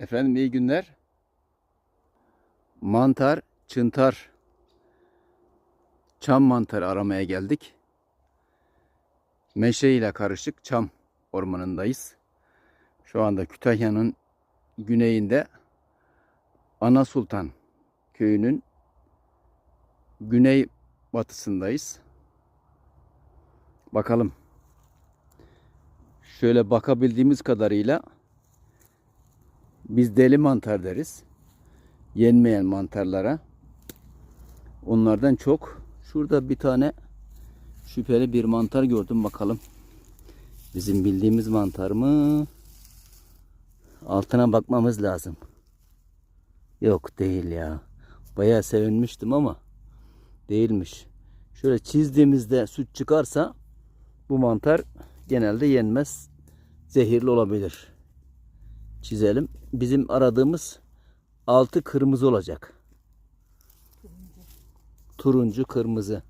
Efendim iyi günler. Mantar, çıntar, çam mantarı aramaya geldik. Meşe ile karışık çam ormanındayız. Şu anda Kütahya'nın güneyinde Ana Sultan köyünün güney batısındayız. Bakalım. Şöyle bakabildiğimiz kadarıyla biz deli mantar deriz. Yenmeyen mantarlara. Onlardan çok. Şurada bir tane şüpheli bir mantar gördüm bakalım. Bizim bildiğimiz mantar mı? Altına bakmamız lazım. Yok değil ya. Bayağı sevinmiştim ama değilmiş. Şöyle çizdiğimizde süt çıkarsa bu mantar genelde yenmez. Zehirli olabilir. Çizelim. Bizim aradığımız altı kırmızı olacak. Turuncu kırmızı.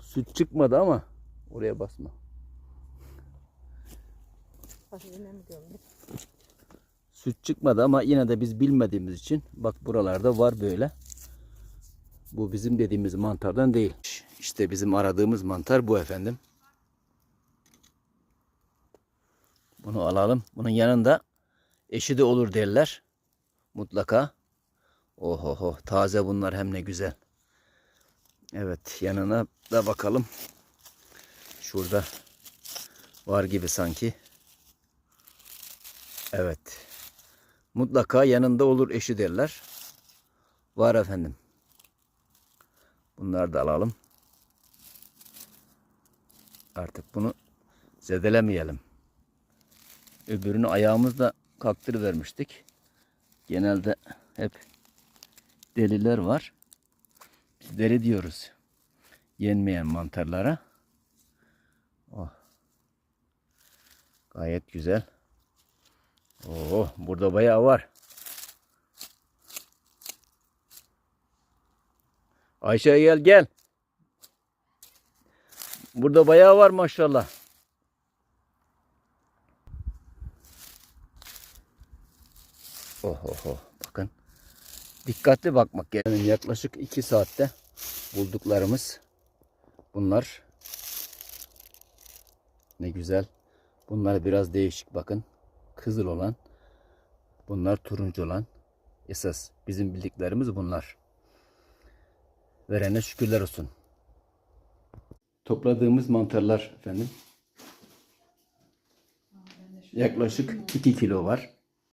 Süt çıkmadı ama oraya basma. Süt çıkmadı ama yine de biz bilmediğimiz için bak buralarda var böyle. Bu bizim dediğimiz mantardan değil. İşte bizim aradığımız mantar bu efendim. Bunu alalım. Bunun yanında eşi de olur derler. Mutlaka. Ohoho taze bunlar hem ne güzel. Evet yanına da bakalım. Şurada var gibi sanki. Evet. Mutlaka yanında olur eşi derler. Var efendim. Bunları da alalım. Artık bunu zedelemeyelim. Öbürünü ayağımızla kaktırıvermiştik. Genelde hep deliler var. Biz deli diyoruz. Yenmeyen mantarlara. Oh. Gayet güzel. Oo, burada bayağı var. Ayşe gel gel. Burada bayağı var maşallah. Oh oh oh bakın. Dikkatli bakmak gerekiyor. Yaklaşık 2 saatte bulduklarımız bunlar. Ne güzel. Bunlar biraz değişik bakın. Kızıl olan. Bunlar turuncu olan. Esas bizim bildiklerimiz bunlar. Verene şükürler olsun. Topladığımız mantarlar efendim. Yaklaşık 2 kilo var.